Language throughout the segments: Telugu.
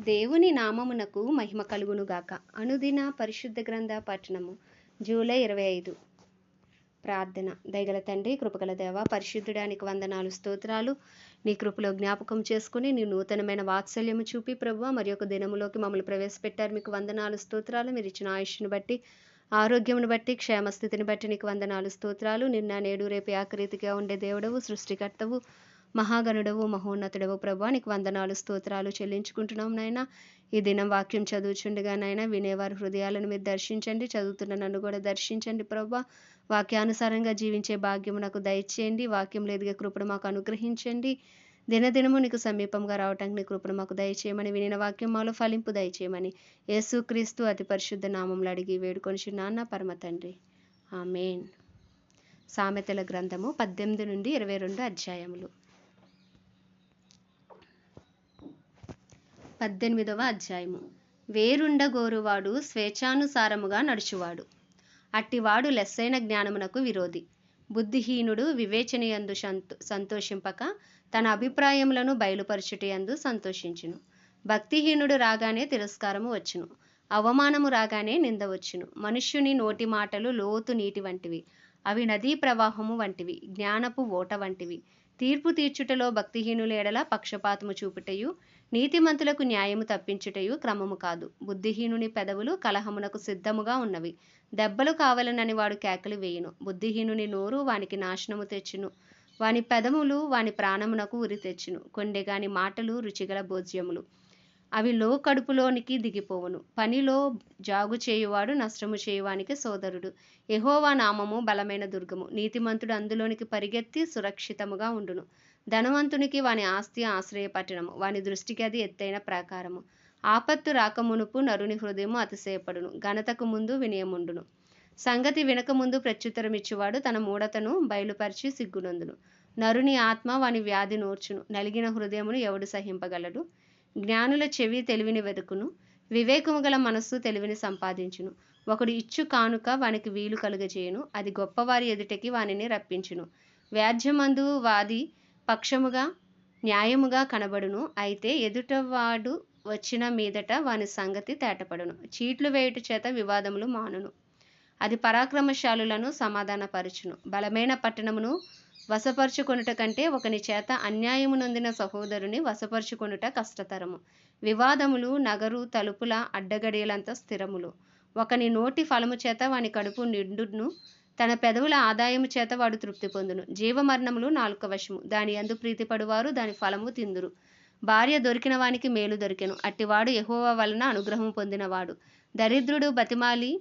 దేవుని నామమునకు మహిమ కలుగునుగాక. అనుదిన పరిశుద్ధ గ్రంథ పట్టణము జూలై ఇరవై ఐదు. ప్రార్థన. దయగల తండ్రి కృపగల దేవ పరిశుద్ధుడానికి వందనాలు స్తోత్రాలు. నీ కృపలో జ్ఞాపకం చేసుకుని నీ నూతనమైన వాత్సల్యము చూపి ప్రభు మరి ఒక దినములోకి మమ్మల్ని ప్రవేశపెట్టారు. మీకు వందనాలు స్తోత్రాలు. మీరు ఇచ్చిన ఆయుష్ను బట్టి ఆరోగ్యమును బట్టి క్షేమస్థితిని బట్టి నీకు వందనాలు స్తోత్రాలు. నిన్న నేడు రేపు ఆకరీతిగా ఉండే దేవుడవు సృష్టికర్తవు. మహాగణుడవు మహోన్నతుడవు ప్రభా నీకు వందనాలు స్తోత్రాలు చెల్లించుకుంటున్నాం నాయన. ఈ దినం వాక్యం చదువుచుండగా నాయన వినేవారి హృదయాలను మీరు దర్శించండి చదువుతున్న నన్ను కూడా దర్శించండి ప్రభా. వాక్యానుసారంగా జీవించే భాగ్యము నాకు దయచేయండి వాక్యంలో ఎదిగే కృపను మాకు అనుగ్రహించండి. దినదినము నీకు సమీపంగా రావటానికి నీ కృపను మాకు దయచేయమని వినిన వాక్యం మాలో ఫలింపు దయచేయమని యేసుక్రీస్తు అతి పరిశుద్ధ నామంలో అడిగి వేడుకొని నాన్న పరమ తండ్రి. ఆమెన్. సామెతల గ్రంథము పద్దెనిమిది నుండి ఇరవై రెండు అధ్యాయములు. పద్దెనిమిదవ అధ్యాయము. వేరుండగోరువాడు స్వేచ్ఛానుసారముగా నడుచువాడు. అట్టివాడు లెస్సైన జ్ఞానమునకు విరోధి. బుద్ధిహీనుడు వివేచనయందు సంతో సంతోషింపక తన అభిప్రాయములను బయలుపరచుటయందు సంతోషించును. భక్తిహీనుడు రాగానే తిరస్కారము వచ్చును. అవమానము రాగానే నింద వచ్చును. మనుష్యుని నోటి మాటలు లోతు నీటి వంటివి. అవి నదీ ప్రవాహము వంటివి. జ్ఞానపు ఓట వంటివి. తీర్పు తీర్చుటలో భక్తిహీనులేడల పక్షపాతము చూపుటయు నీతిమంతులకు న్యాయము తప్పించుటయు క్రమము కాదు. బుద్ధిహీనుని పెదవులు కలహమునకు సిద్ధముగా ఉన్నవి. దెబ్బలు కావలనని వాడు కేకలు వేయును. బుద్ధిహీనుని నోరు వానికి నాశనము తెచ్చును. వాని పెదములు వాని ప్రాణమునకు ఉరి తెచ్చును. కొండెగాని మాటలు రుచిగల భోజ్యములు. అవి లో కడుపులోనికి దిగిపోవును. పనిలో జాగు చేయువాడు నష్టము చేయువానికి సోదరుడు. ఎహోవా నామము బలమైన దుర్గము. నీతిమంతుడు అందులోనికి పరిగెత్తి సురక్షితముగా ఉండును. ధనవంతునికి వాని ఆస్తి ఆశ్రయపట్టణము వాని దృష్టికి అది ఎత్తైన ప్రాకారము. ఆపత్తు రాకమునుపు నరుని హృదయము అతిశయపడును ఘనతకు ముందు వినయముండును. సంగతి వినకముందు ప్రత్యుత్తరమిచ్చువాడు తన మూఢతను బయలుపరిచి సిగ్గునందును. నరుని ఆత్మ వాని వ్యాధి నోర్చును నలిగిన హృదయమును ఎవడు సహింపగలడు? జ్ఞానుల చెవి తెలివిని వెతుకును వివేకము గల మనస్సు తెలివిని సంపాదించును. ఒకడు ఇచ్చు కానుక వానికి వీలు కలుగజేయును అది గొప్పవారి ఎదుటకి వానిని రప్పించును. వ్యాజ్యమందు వాది పక్షముగా న్యాయముగా కనబడును. అయితే ఎదుటవాడు వచ్చిన మీదట వాని సంగతి తేటపడును. చీట్లు వేయుట చేత వివాదములు మానును. అది పరాక్రమశాలులను సమాధానపరచును. బలమైన పట్టణమును వశపరుచుకొనుట కంటే ఒకని చేత అన్యాయము నొందిన సహోదరుని వశపరుచుకొనుట కష్టతరము. వివాదములు నగరు తలుపుల అడ్డగడియలంత స్థిరములు. ఒకని నోటి ఫలము చేత వాని కడుపు నిండును. తన పెదవుల ఆదాయము చేత వాడు తృప్తి పొందును. జీవమరణములు నాలుక వశము. దాని అందు ప్రీతిపడువారు దాని ఫలము తిందురు. భార్య దొరికిన వానికి మేలు దొరికెను. అట్టివాడు ఎహోవా వలన అనుగ్రహం పొందినవాడు. దరిద్రుడు బతిమాలి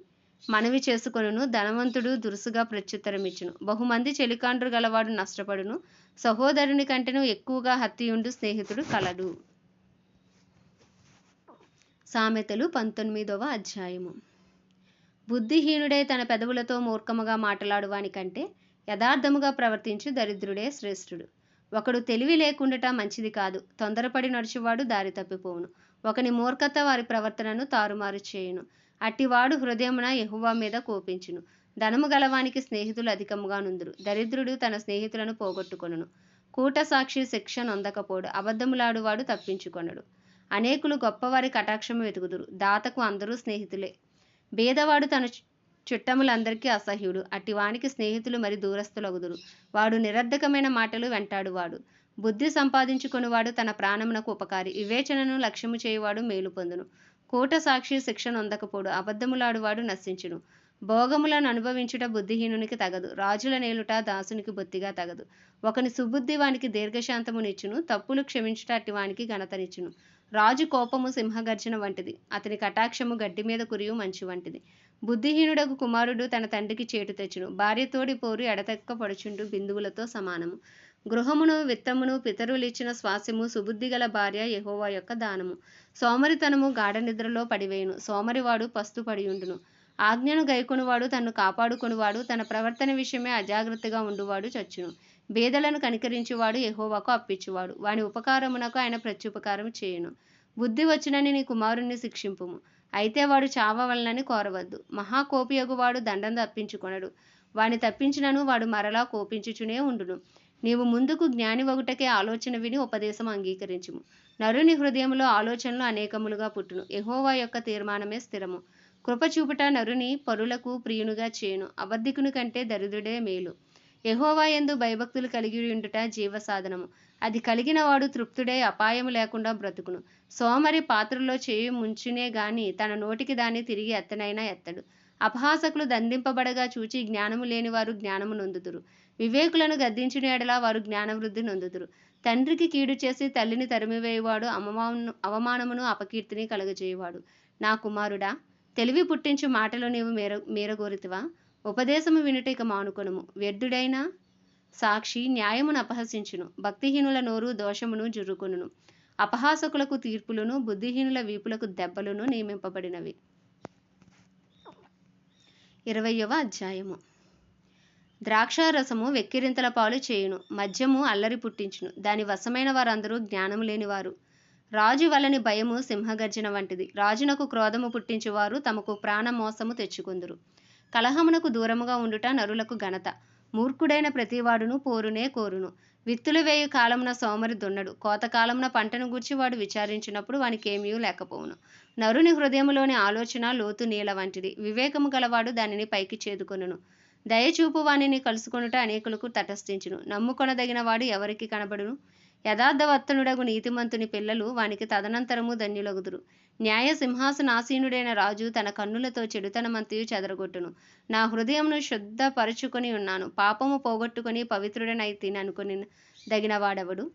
మనవి చేసుకొనును. ధనవంతుడు దురుసుగా ప్రత్యుత్తరమిచ్చును. బహుమంది చెలికాండ్రు గలవాడు నష్టపడును. సహోదరుని కంటేను ఎక్కువగా హత్యుండు స్నేహితుడు కలడు. సామెతలు పంతొమ్మిదవ అధ్యాయము. బుద్ధిహీనుడే తన పెదవులతో మూర్ఖముగా మాట్లాడువాని కంటే యథార్థముగా ప్రవర్తించు దరిద్రుడే శ్రేష్ఠుడు. ఒకడు తెలివి లేకుండట మంచిది కాదు. తొందరపడి నడుచువాడు దారి తప్పిపోవును. ఒకని మూర్ఖత వారి ప్రవర్తనను తారుమారు చేయును. అట్టివాడు హృదయమున ఎహువా మీద కోపించును. ధనము గలవానికి స్నేహితులు అధికముగా నుందురు. దరిద్రుడు తన స్నేహితులను పోగొట్టుకొనును. కూట సాక్షి శిక్ష నొందకపోడు. అబద్ధములాడువాడు తప్పించుకొనడు. అనేకులు గొప్పవారి కటాక్షము వెతుకుదురు. దాతకు అందరూ స్నేహితులే. భేదవాడు తన చుట్టములందరికీ అసహ్యుడు. అట్టివానికి స్నేహితులు మరి దూరస్తులగుదురు వాడు నిరర్ధకమైన మాటలు వెంటాడువాడు బుద్ధి సంపాదించుకునివాడు తన ప్రాణమునకు ఉపకారి. వివేచనను లక్ష్యము చేయువాడు మేలు పొందును. కూట సాక్షి శిక్ష నొందకపోడు. అబద్ధములాడువాడు నశించును. భోగములను అనుభవించుట బుద్ధిహీనునికి తగదు. రాజుల నేలుట దాసునికి బొత్తిగా తగదు. ఒకని సుబుద్ధి వానికి దీర్ఘశాంతమునిచ్చును. తప్పులు క్షమించుట అట్టి వానికి ఘనతనిచ్చును. రాజు కోపము సింహగర్జన వంటిది. అతని కటాక్షము గడ్డి మీద కురియు మంచి వంటిది. బుద్ధిహీనుడకు కుమారుడు తన తండ్రికి చేటు తెచ్చును. భార్యతోడి పోరు ఎడతెక్క పడుచుండు బిందువులతో సమానము. గృహమును విత్తమును పితరులిచ్చిన స్వాస్యము సుబుద్ధి గల భార్య యహోవా యొక్క దానము. సోమరితనము గాఢ నిద్రలో పడివేయును. సోమరివాడు పస్తు పడియుండును ఆజ్ఞను గైకొనువాడు తన్ను కాపాడుకొనువాడు తన ప్రవర్తన విషయమే అజాగ్రత్తగా ఉండువాడు చచ్చును. బేదలను కనికరించువాడు యహోవాకు అప్పించువాడు వాని ఉపకారమునకు ఆయన ప్రత్యుపకారం చేయును. బుద్ధి వచ్చినని నీ కుమారుణ్ణి శిక్షింపుము. అయితే వాడు చావవలనని కోరవద్దు. మహాకోపియగువాడు దండం తప్పించుకొనడు. వాని తప్పించినను వాడు మరలా కోపించుచునే ఉండును. నీవు ముందుకు జ్ఞాని ఒకటకే ఆలోచన విని ఉపదేశం అంగీకరించుము. నరుని హృదయంలో ఆలోచనలు అనేకములుగా పుట్టును. ఎహోవా యొక్క తీర్మానమే స్థిరము. కృపచూపుట నరుని పరులకు ప్రియునుగా చేయును. అబద్ధికుని కంటే దరిద్రుడే మేలు. యెహోవా యందు భయభక్తులు కలిగి ఉండుట జీవ సాధనము అది కలిగిన వాడు తృప్తుడై అపాయము లేకుండా బ్రతుకును. సోమరి పాత్రలో చేయి ముంచునే గాని తన నోటికి దాన్ని తిరిగి ఎత్తనైనా ఎత్తడు. అపహాసకులు దండింపబడగా చూచి జ్ఞానము లేనివారు జ్ఞానము నొందుదురు. వివేకులను గద్దించిన ఎడల వారు జ్ఞానవృద్ధి నొందుదురు. తండ్రికి కీడు చేసి తల్లిని తరిమివేయువాడు అవమాను అవమానమును అపకీర్తిని కలుగజేయువాడు. నా కుమారుడా తెలివి పుట్టించు మాటలు నీవు మేర మీరగోరితివా? ఉపదేశము వినుటిక మానుకొనుము. వ్యర్థుడైన సాక్షి న్యాయమును అపహసించును. భక్తిహీనుల నోరు దోషమును జుర్రుకొనును. అపహాసకులకు తీర్పులను బుద్ధిహీనుల వీపులకు దెబ్బలను నియమింపబడినవి. ఇరవయవ అధ్యాయము. ద్రాక్షారసము వెక్కిరింతల పాలు చేయును. మద్యము అల్లరి పుట్టించును. దాని వశమైన వారందరూ జ్ఞానము లేనివారు. రాజు వలని భయము సింహగర్జన వంటిది. రాజునకు క్రోధము పుట్టించేవారు తమకు ప్రాణమోసము తెచ్చుకుందురు. కలహమునకు దూరముగా ఉండుట నరులకు ఘనత. మూర్ఖుడైన ప్రతివాడును పోరునే కోరును. విత్తులు వేయు కాలమున సోమరి దున్నడు. కోతకాలమున పంటను గూర్చి వాడు విచారించినప్పుడు వానికేమీ లేకపోవును. నరుని హృదయములోని ఆలోచన లోతు నీల వంటిది. వివేకము గలవాడు దానిని పైకి చేదుకొనును. దయచూపు వానిని కలుసుకొనుట అనేకులకు తటస్థించును. నమ్ముకొనదగిన వాడు ఎవరికి కనబడును? యథార్థవర్తనుడగు నీతిమంతుని పిల్లలు వానికి తదనంతరము ధన్యులగుదురు. న్యాయ సింహాసనాసీనుడైన రాజు తన కన్నులతో చెడుతనమంతయు చెదరగొట్టును. నా హృదయంను శుద్ధపరచుకొని ఉన్నాను. పాపము పోగొట్టుకొని పవిత్రుడనైతిని అనుకుని దగినవాడెవడు?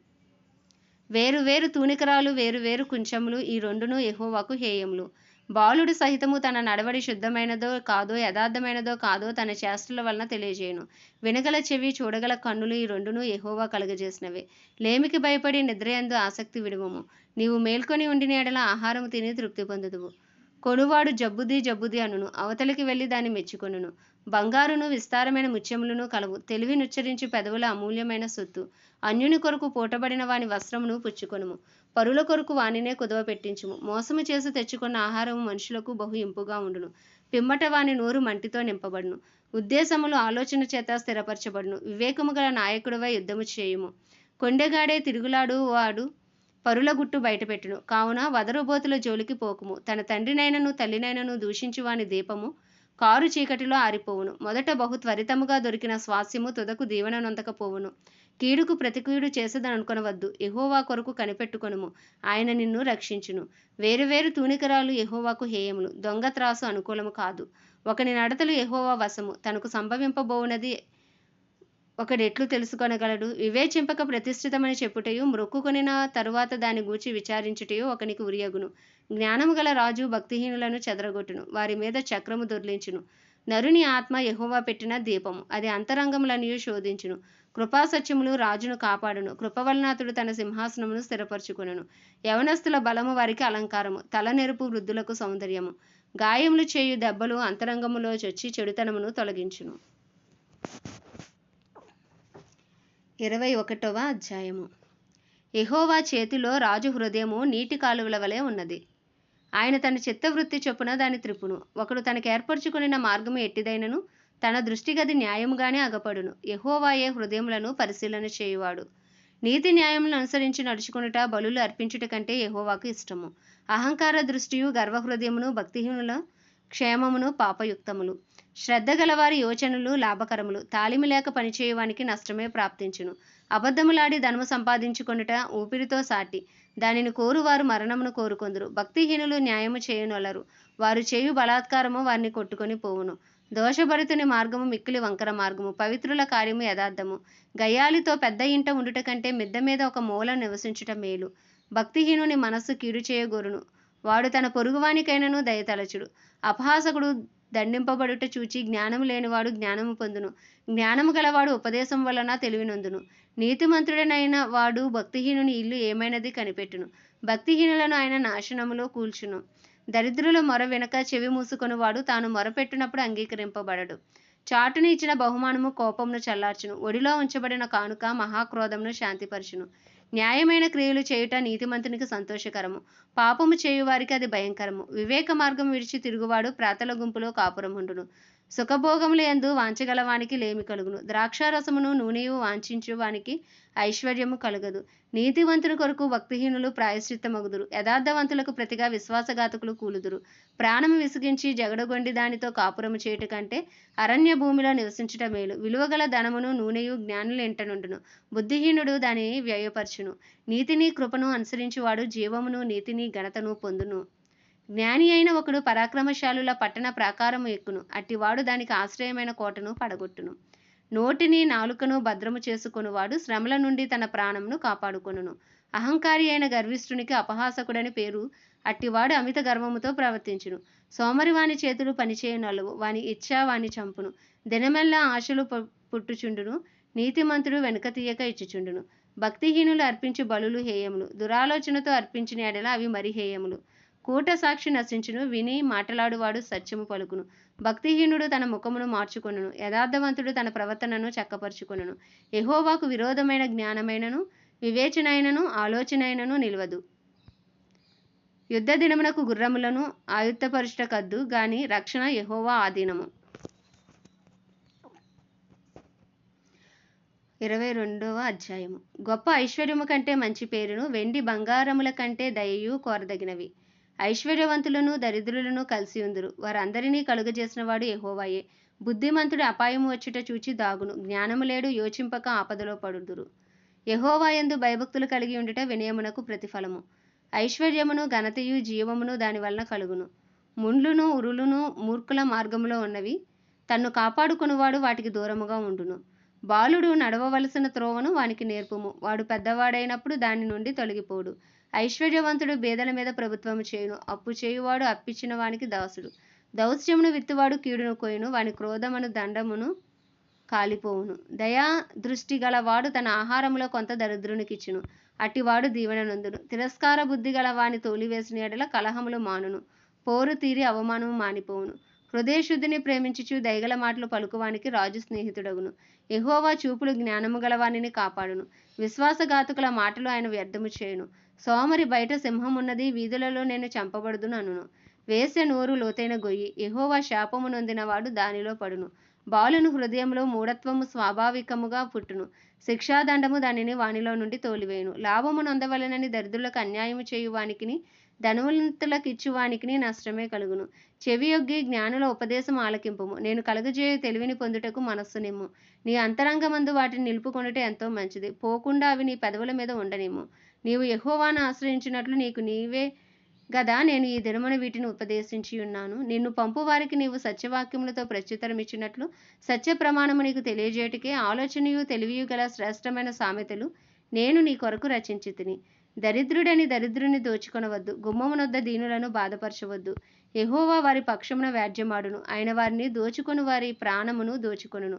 వేరు వేరు తూనికరాలు వేరు వేరు కుంచములు ఈ రెండును ఎహోవాకు హేయములు. బాలుడు సహితము తన నడవడి శుద్ధమైనదో కాదో యథార్థమైనదో కాదో తన చేష్టల వలన తెలియజేయును. వెనుకల చెవి చూడగల కన్నులు ఈ రెండును ఎహోవా కలుగజేసినవే. లేమికి భయపడి నిద్రయందు ఆసక్తి విడువము. నీవు మేల్కొని ఉండిన ఎడల ఆహారము తిని తృప్తి పొందుదువు. కొనువాడు జబ్బుది జబ్బుది అనును అవతలికి వెళ్ళి దాన్ని మెచ్చుకొనును. బంగారును విస్తారమైన ముత్యములను కలవు. తెలివి నుచ్చరించి పెదవుల అమూల్యమైన సొత్తు. అన్యుని కొరకు పూటబడిన వాని వస్త్రమును పుచ్చుకొనుము. పరుల కొరకు వానినే కుదవ పెట్టించుము. మోసము చేసి తెచ్చుకున్న ఆహారము మనుషులకు బహు ఇంపుగా ఉండును. పిమ్మట వాని నోరు మంటితో నింపబడును. ఉద్దేశములు ఆలోచన చేత స్థిరపరచబడును. వివేకము గల నాయకుడివై యుద్ధము చేయుము. కొండెగాడే తిరుగులాడు వాడు పరుల గుట్టు బయటపెట్టును. కావున వదరుబోతుల జోలికి పోకుము. తన తండ్రినైనను తల్లినైనను దూషించు వాని దీపము కారు చీకటిలో ఆరిపోవును. మొదట బహు త్వరితముగా దొరికిన స్వాస్యము తుదకు దీవెన నొందకపోవును. కీడుకు ప్రతికీడు చేసేదని ఎహోవా కొరకు కనిపెట్టుకొనుము. ఆయన నిన్ను రక్షించును. వేరువేరు తూనికరాలు ఎహోవాకు హేయములు. దొంగ త్రాసు అనుకూలము కాదు. ఒకని నడతలు ఎహోవా వశము. తనకు సంభవింపబోవునది ఒకడెట్లు తెలుసుకొనగలడు. వివేచింపక ప్రతిష్ఠితమని చెప్పుటయు మ్రొక్కుకొనిన తరువాత దాని గూర్చి విచారించుటయు ఒకనికి ఉరియగును. జ్ఞానము గల రాజు భక్తిహీనులను చెదరగొట్టును. వారి మీద చక్రము దొర్లించును. నరుని ఆత్మ ఎహోవా పెట్టిన దీపము. అది అంతరంగములనియు శోధించును. కృపాసత్యములు రాజును కాపాడును. కృపవలనాథుడు తన సింహాసనమును స్థిరపరచుకును యవనస్తుల బలము వారికి అలంకారము. తలనెరుపు వృద్ధులకు సౌందర్యము. గాయములు చేయు దెబ్బలు అంతరంగములో చొచ్చి చెడుతనమును తొలగించును. ఇరవై ఒకటవ అధ్యాయము. ఎహోవా చేతిలో రాజు హృదయము నీటి కాలువల వలె ఉన్నది. ఆయన తన చిత్తవృత్తి చొప్పున దాని త్రిపును ఒకడు తనకు ఏర్పరచుకున్న మార్గము ఎట్టిదైనను తన దృష్టిగది న్యాయముగానే అగపడును. ఎహోవాయే హృదయములను పరిశీలన చేయువాడు. నీతి న్యాయములను అనుసరించి నడుచుకునుట బలులు అర్పించుట కంటే ఎహోవాకు ఇష్టము. అహంకార దృష్టియు గర్వహృదయమును భక్తిహీనుల క్షేమమును పాపయుక్తములు. శ్రద్ధ గలవారి యోచనలు లాభకరములు. తాలిమి లేక పనిచేయవానికి నష్టమే ప్రాప్తించును. అబద్ధములాడి ధనము సంపాదించుకొనుట ఊపిరితో సాటి. దానిని కోరువారు మరణమును కోరుకొందురు. భక్తిహీనులు న్యాయము చేయనొలరు. వారు చేయు బలాత్కారము వారిని కొట్టుకొని పోవును. దోషభరితుని మార్గము మిక్కిలి వంకర మార్గము. పవిత్రుల కార్యము యథార్థము. గయ్యాలితో పెద్ద ఇంట ఉండుట కంటే మిద్ద మీద ఒక మూల నివసించుట మేలు. భక్తిహీనుని మనస్సు కీడు చేయగోరును. వాడు తన పొరుగువానికైనను దయతలచుడు. అపహాసకుడు దండింపబడుట చూచి జ్ఞానము లేనివాడు జ్ఞానము పొందును. జ్ఞానము గలవాడు ఉపదేశం వలన తెలివినొందును. నీతిమంతుడనైన వాడు భక్తిహీనుని ఇల్లు ఏమైనది కనిపెట్టును. భక్తిహీనులను ఆయన నాశనములో కూల్చును. దరిద్రుల మొర వెనక చెవి మూసుకొనివాడు తాను మొరపెట్టినప్పుడు అంగీకరింపబడడు. చాటుని ఇచ్చిన బహుమానము కోపమును చల్లార్చును. ఒడిలో ఉంచబడిన కానుక మహాక్రోధమును శాంతిపరచును. న్యాయమైన క్రియలు చేయుట నీతిమంతునికి సంతోషకరము. పాపము చేయువారికి అది భయంకరము. వివేక మార్గం విడిచి తిరుగువాడు ప్రాతల గుంపులో కాపురముండును. సుఖభోగములు ఎందు వాంచగలవానికి లేమి కలుగును. ద్రాక్షారసమును నూనెయు వాంఛించు వానికి ఐశ్వర్యము కలుగదు. నీతివంతుని కొరకు భక్తిహీనులు ప్రాయశ్చిత్తమగుదురు. యథార్థవంతులకు ప్రతిగా విశ్వాసఘాతకులు కూలుదురు. ప్రాణము విసిగించి జగడగొండి దానితో కాపురము చేయుట కంటే అరణ్య భూమిలో నివసించుట మేలు. విలువగల ధనమును నూనెయు జ్ఞానులు ఎంటనుండును. బుద్ధిహీనుడు దానిని వ్యయపరచును. నీతిని కృపను అనుసరించువాడు జీవమును నీతిని ఘనతను పొందును. జ్ఞాని అయిన ఒకడు పరాక్రమశాలుల పట్టణ ప్రాకారము ఎక్కును. అట్టివాడు దానికి ఆశ్రయమైన కోటను పడగొట్టును. నోటిని నాలుకను భద్రము చేసుకొనువాడు శ్రమల నుండి తన ప్రాణమును కాపాడుకొనును. అహంకారి అయిన గర్విష్ఠునికి అపహాసకుడని పేరు అట్టివాడు అమిత గర్వముతో ప్రవర్తించును. సోమరి వాని చేతులు పనిచేయనలవు వాని ఇచ్చా వాని చంపును. దినమెల్లా ఆశలు పు- పుట్టుచుండును నీతిమంతుడు వెనుక తీయక ఇచ్చుచుండును. భక్తిహీనులు అర్పించు బలులు హేయములు దురాలోచనతో అర్పించిన ఎడల అవి మరి హేయములు కూట సాక్షి నశించును విని మాటలాడువాడు సత్యము పలుకును. భక్తిహీనుడు తన ముఖమును మార్చుకొనును యథార్థవంతుడు తన ప్రవర్తనను చక్కపరుచుకొనును. ఎహోవాకు విరోధమైన జ్ఞానమైనను వివేచనైనను ఆలోచనైనను నిలవదు. యుద్ధ దినమునకు గుర్రములను ఆయుత్తపరుచుట కద్దు గాని రక్షణ ఎహోవా ఆధీనము. ఇరవై రెండవ అధ్యాయము. గొప్ప ఐశ్వర్యము కంటే మంచి పేరును వెండి బంగారముల కంటే దయయు కోరదగినవి. ఐశ్వర్యవంతులను దరిద్రులను కలిసి ఉందురు. వారందరినీ కలుగజేసిన వాడు ఎహోవాయే బుద్ధిమంతుడు అపాయము వచ్చుట చూచి దాగును. జ్ఞానము లేడు యోచింపక ఆపదలో పడుదురు. యెహోవాయందు భయభక్తులు కలిగి ఉండుట వినయమునకు ప్రతిఫలము. ఐశ్వర్యమును ఘనతయు జీవమును దాని వలన కలుగును. ముండ్లును ఉరులును మూర్ఖుల మార్గములో ఉన్నవి తన్ను కాపాడుకునివాడు వాటికి దూరముగా ఉండును. బాలుడు నడవవలసిన త్రోవను వానికి నేర్పుము. వాడు పెద్దవాడైనప్పుడు దాని నుండి తొలగిపోడు. ఐశ్వర్యవంతుడు బేదల మీద ప్రభుత్వము చేయును. అప్పు చేయువాడు అప్పిచ్చిన వానికి దాసుడు. దౌత్యమును విత్తువాడు కీడును కోయును వాని క్రోధమును దండమును కాలిపోవును. దయా దృష్టి గలవాడు తన ఆహారములో కొంత దరిద్రునికిచ్చును. అట్టివాడు దీవెన నొందును. తిరస్కార బుద్ధి గల వాని తోలివేసిన ఎడల కలహములు మానును. పోరు తీరి అవమానము మానిపోవును. హృదయశుద్ధిని ప్రేమించుచు దయగల మాటలు పలుకువానికి రాజు స్నేహితుడగును. ఎహోవా చూపులు జ్ఞానము గలవానిని కాపాడును. విశ్వాసఘాతుకుల మాటలు ఆయన వ్యర్థము చేయును. సోమరి బయట సింహమున్నది వీధులలో నేను చంపబడుదును అనును. వేసే నోరు లోతైన గొయ్యి ఎహోవా శాపము నొందినవాడు దానిలో పడును. బాలును హృదయంలో మూఢత్వము స్వాభావికముగా పుట్టును. శిక్షాదండము దానిని వానిలో నుండి తోలివేయును. లాభము నొందవలనని దరిద్రులకు అన్యాయము చేయువానికిని ధనవంతులకిచ్చువానికిని నష్టమే కలుగును. చెవియొగ్గి జ్ఞానుల ఉపదేశం ఆలకింపుము. నేను కలుగజేయు తెలివిని పొందుటకు మనస్సు నిమ్ము. నీ అంతరంగమందు వాటిని నిలుపుకొనుట ఎంతో మంచిది. పోకుండా అవి నీ పెదవుల మీద ఉండనిమ్ము. నీవు యహోవాను ఆశ్రయించినట్లు నీకు నీవే గదా నేను ఈ దినమున వీటిని ఉపదేశించి ఉన్నాను. నిన్ను పంపువారికి నీవు సత్యవాక్యములతో ప్రత్యుత్తరం ఇచ్చినట్లు సత్య ప్రమాణము నీకు తెలియజేయటికే ఆలోచనయు తెలివియు గల శ్రేష్టమైన సామెతలు నేను నీ కొరకు రచించి తిని దరిద్రుడని దరిద్రుని దోచుకొనవద్దు గుమ్మమునొద్ద దీనులను బాధపరచవద్దు. ఎహోవా వారి పక్షమున వ్యాజ్యమాడును ఆయన వారిని దోచుకొని వారి ప్రాణమును దోచుకొనును.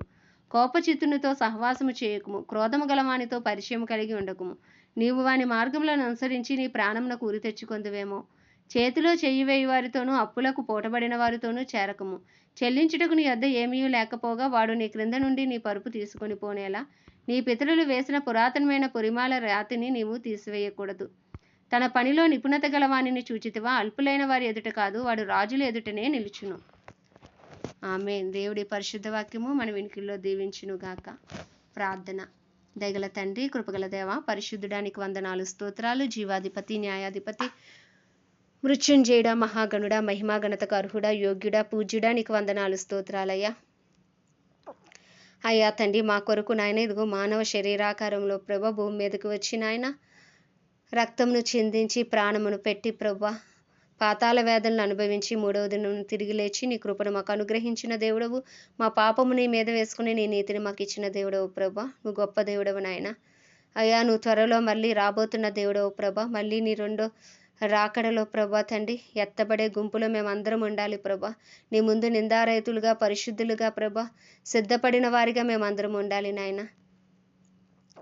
కోపచిత్తునితో సహవాసము చేయకుము క్రోధము గలవానితో పరిచయం కలిగి ఉండకుము. నీవు వాని మార్గములను అనుసరించి నీ ప్రాణమునకు ఊరి తెచ్చుకొందువేమో. చేతిలో చెయ్యి వేయి వారితోనూ అప్పులకు పోటబడిన వారితోనూ చేరకము. చెల్లించుటకు నీ వద్ద ఏమీ లేకపోగా వాడు నీ క్రింద నుండి నీ పరుపు తీసుకొని పోనేలా. నీ పితరులు వేసిన పురాతనమైన పురిమాల రాతిని నీవు తీసివేయకూడదు. తన పనిలో నిపుణత గల వానిని చూచితివా. అల్పులైన వారి ఎదుట కాదు వాడు రాజుల ఎదుటనే నిలుచును. ఆమె దేవుడి పరిశుద్ధ వాక్యము మన వినికిల్లో దీవించును గాక ప్రార్థన. దయగల తండ్రి కృపగల దేవ పరిశుద్ధుడానికి వందనాలు స్తోత్రాలు జీవాధిపతి న్యాయాధిపతి మృత్యుంజయుడ మహాగణుడ మహిమా గణతకు అర్హుడ యోగ్యుడ పూజ్యుడ నీకు వందనాలు స్తోత్రాలయ్యా. అయ్యా తండ్రి మా కొరకు నాయన ఇదిగో మానవ శరీరాకారంలో ప్రభ భూమి మీదకి వచ్చి నాయన రక్తమును చిందించి ప్రాణమును పెట్టి ప్రభ పాతాల వేదనలు అనుభవించి మూడవ దినం తిరిగి లేచి నీ కృపను మాకు అనుగ్రహించిన దేవుడవు. మా పాపము నీ మీద వేసుకుని నీ నీతిని మాకు ఇచ్చిన దేవుడవు ప్రభ. నువ్వు గొప్ప దేవుడవు నాయన. అయ్యా నువ్వు త్వరలో మళ్ళీ రాబోతున్న దేవుడవు ప్రభ. మళ్ళీ నీ రెండో రాకడలో ప్రభా తండ్రి ఎత్తబడే గుంపులో మేమందరం ఉండాలి ప్రభా. నీ ముందు నిందారహితులుగా పరిశుద్ధులుగా ప్రభా. సిద్ధపడిన వారిగా మేమందరం ఉండాలి నాయన.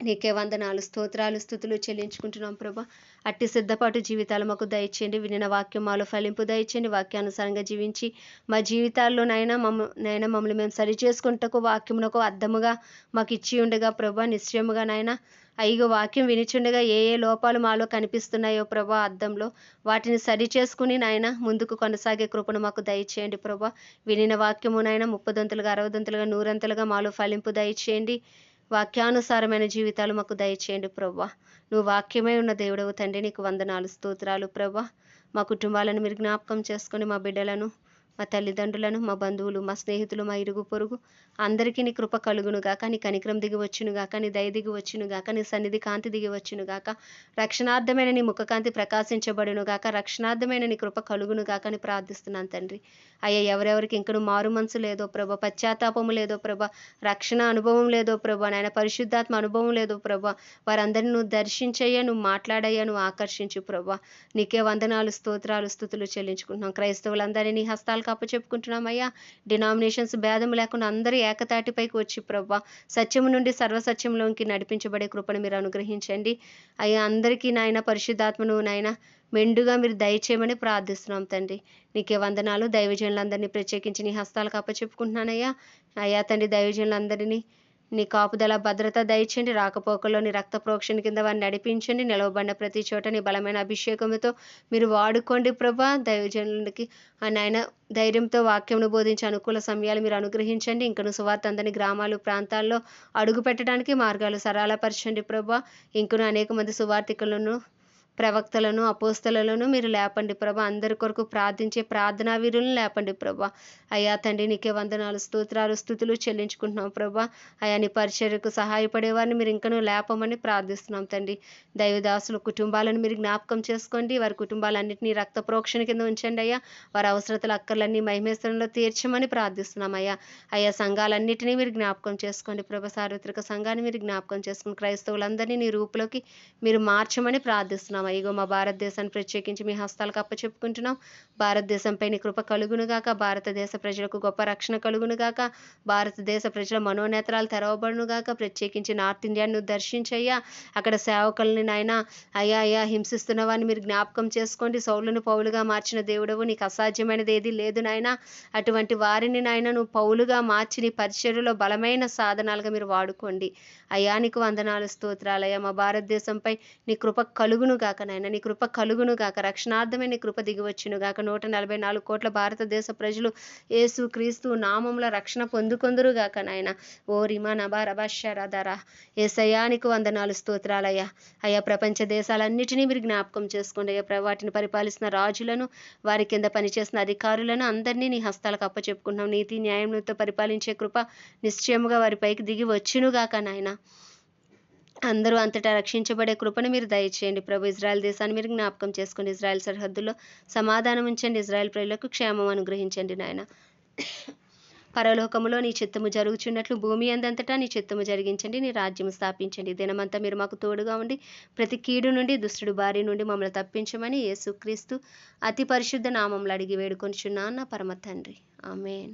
నీకే వందనాలు స్తోత్రాలు స్థుతులు చెల్లించుకుంటున్నాం ప్రభా. అట్టి సిద్ధపాటు జీవితాలు మాకు దయచేయండి. వినిన వాక్యం మాలో ఫలింపు దయచేయండి. వాక్యానుసారంగా జీవించి మా జీవితాల్లో నైనా మమ్మ నైనా మమ్మల్ని మేము సరి చేసుకుంటకు వాక్యమునకు అర్థముగా మాకు ఇచ్చి ఉండగా ప్రభా నిశ్చయముగా నాయన అయ్యో వాక్యం వినిచుండగా ఏ ఏ లోపాలు మాలో కనిపిస్తున్నాయో ప్రభా అద్దంలో వాటిని సరి చేసుకుని నాయన ముందుకు కొనసాగే కృపను మాకు దయచేయండి ప్రభా. వినిన వాక్యము నాయన ముప్పదంతులుగా అరవదంతులుగా నూరంతులుగా మాలో ఫలింపు దయచేయండి. వాక్యానుసారమైన జీవితాలు మాకు దయచేయండి ప్రవ్వా. నువ్వు వాక్యమై ఉన్న దేవుడవు తండ్రి నీకు వందనాలు స్తోత్రాలు ప్రవ్వా. మా కుటుంబాలను మీరు జ్ఞాపకం చేసుకొని మా బిడ్డలను మా తల్లిదండ్రులను మా బంధువులు మా స్నేహితులు మా ఇరుగు పొరుగు అందరికీ నీ కృప కలుగును గాక నీ కనికరం దిగి వచ్చునుగాక నీ దయ దిగి వచ్చునుగాక నీ సన్నిధి కాంతి దిగి వచ్చునుగాక రక్షణార్థమైన నీ ముఖకాంతి ప్రకాశించబడును గాక రక్షణార్థమైన నీ కృప కలుగునుగాక అని ప్రార్థిస్తున్నాను తండ్రి. అయ్యా ఎవరెవరికి ఇంకను మారు మనసు లేదో ప్రభ పశ్చాత్తాపము లేదో ప్రభ రక్షణ అనుభవం లేదో ప్రభ నాయన పరిశుద్ధాత్మ అనుభవం లేదో ప్రభ వారందరిని నువ్వు దర్శించయ్యా నువ్వు మాట్లాడయ్యా నువ్వు ఆకర్షించు ప్రభ. నీకే వందనాలు స్తోత్రాలు స్థుతులు చెల్లించుకుంటున్నాం. క్రైస్తవులందరినీ హస్తాలు హస్తాలు కప్పచెప్పుకుంటున్నామయ్యా డినామినేషన్స్ భేదం లేకుండా అందరూ ఏకతాటిపైకి వచ్చి ప్రభా సత్యము నుండి సర్వసత్యంలోకి నడిపించబడే కృపను మీరు అనుగ్రహించండి. అయ్యా అందరికీ నాయన పరిశుద్ధాత్మను నాయన మెండుగా మీరు దయచేయమని ప్రార్థిస్తున్నాం తండ్రి. నీకే వందనాలు. దైవజనులందరినీ ప్రత్యేకించి నీ హస్తాలకు అప్పచెప్పుకుంటున్నానయ్యా. అయ్యా తండ్రి దైవజనులందరినీ నీ కాపుదల భద్రత దయచండి రాకపోకలోని నీ రక్త ప్రోక్షణ కింద వారిని నడిపించండి. నిలవబడిన ప్రతి చోట నీ బలమైన అభిషేకంతో మీరు వాడుకోండి ప్రభా. దైవజనులకి నాయన ధైర్యంతో వాక్యంను బోధించే అనుకూల సమయాలు మీరు అనుగ్రహించండి. ఇంకను సువార్త అందని గ్రామాలు ప్రాంతాల్లో అడుగు పెట్టడానికి మార్గాలు సరళపరచండి ప్రభా. ఇంకను అనేక మంది సువార్థికులను ప్రవక్తలను అపోస్తలను మీరు లేపండి ప్రభా. అందరి కొరకు ప్రార్థించే ప్రార్థనా వీరులను లేపండి ప్రభా. అయ్యా తండ్రి నీకే వందనాలు స్తోత్రాలు స్థుతులు చెల్లించుకుంటున్నాం ప్రభా. అయా నీ పరిచర్యకు సహాయపడేవారిని మీరు ఇంకనూ లేపమని ప్రార్థిస్తున్నాం తండ్రి. దైవదాసుల కుటుంబాలను మీరు జ్ఞాపకం చేసుకోండి. వారి కుటుంబాలన్నింటినీ రక్త ప్రోక్షణ కింద ఉంచండి అయ్యా. వారి అవసరతల అక్కర్లన్నీ మహిమేశ్వరంలో తీర్చమని ప్రార్థిస్తున్నాం అయ్యా. అయ్యా సంఘాలన్నింటినీ మీరు జ్ఞాపకం చేసుకోండి ప్రభా. సార్వత్రిక సంఘాన్ని మీరు జ్ఞాపకం చేసుకుని క్రైస్తవులందరినీ నీ రూపులోకి మీరు మార్చమని ప్రార్థిస్తున్నాం ఇగో మా భారతదేశాన్ని ప్రత్యేకించి మీ హస్తాలకు అప్పచెప్పుకుంటున్నాం. భారతదేశంపై నీ కృప కలుగునుగాక భారతదేశ ప్రజలకు గొప్ప రక్షణ కలుగునుగాక భారతదేశ ప్రజల మనోనేత్రాలు తెరవబడునుగాక ప్రత్యేకించి నార్త్ ఇండియాను దర్శించయ్యా. అక్కడ సేవకుల్ని నాయన అయ్యా అయ్యా హింసిస్తున్న వారిని మీరు జ్ఞాపకం చేసుకోండి. సౌలును పౌలుగా మార్చిన దేవుడవు. నీకు అసాధ్యమైనది ఏది లేదు నాయన. అటువంటి వారిని నాయన నువ్వు పౌలుగా మార్చి నీ పరిచర్యలో బలమైన సాధనాలుగా మీరు వాడుకోండి. అయ్యా నీకు వందనాలు స్తోత్రాలయ్యా మా భారతదేశంపై నీ కృప కలుగును గాక నాయన. నీ కృప కలుగును గాక. రక్షణార్థమే నీ కృప దిగివచ్చును గాక. నూట నలభై నాలుగు కోట్ల భారతదేశ ప్రజలు యేసు క్రీస్తు నామంలో రక్షణ పొందుకొందురు గాక నాయన. ఓ రిమా నబా రబాషరాధారా ఏసయ్యా నీకు వందనాలు స్తోత్రాలయ్యా. అయ్యా ప్రపంచ దేశాలన్నిటినీ మీరు జ్ఞాపకం చేసుకోండి. అయ్యా వాటిని పరిపాలిస్తున్న రాజులను వారి కింద పనిచేసిన అధికారులను అందరినీ నీ హస్తాలకు అప్పచెప్పుకుంటున్నాం. నీతి న్యాయంతో పరిపాలించే కృప నిశ్చయముగా వారిపైకి దిగి వచ్చునుగాక నాయన. అందరూ అంతటా రక్షించబడే కృపను మీరు దయచేయండి. ప్రభు ఇజ్రాయెల్ దేశాన్ని మీరు జ్ఞాపకం చేసుకుని ఇజ్రాయెల్ సరిహద్దుల్లో సమాధానం ఉంచండి. ఇజ్రాయెల్ ప్రజలకు క్షేమం అనుగ్రహించండి నాయన. పరలోకములో నీ చిత్తము జరుగుచున్నట్లు భూమి అందంతటా నీ చిత్తము జరిగించండి. నీ రాజ్యము స్థాపించండి. దినమంతా మీరు మాకు తోడుగా ఉండి ప్రతి కీడు నుండి దుష్టుడు బారి నుండి మమ్మల్ని తప్పించమని యేసుక్రీస్తు అతి పరిశుద్ధ నామంలో అడిగి వేడుకొనిచున్నాను. నా పరమ తండ్రి. ఆమెన్.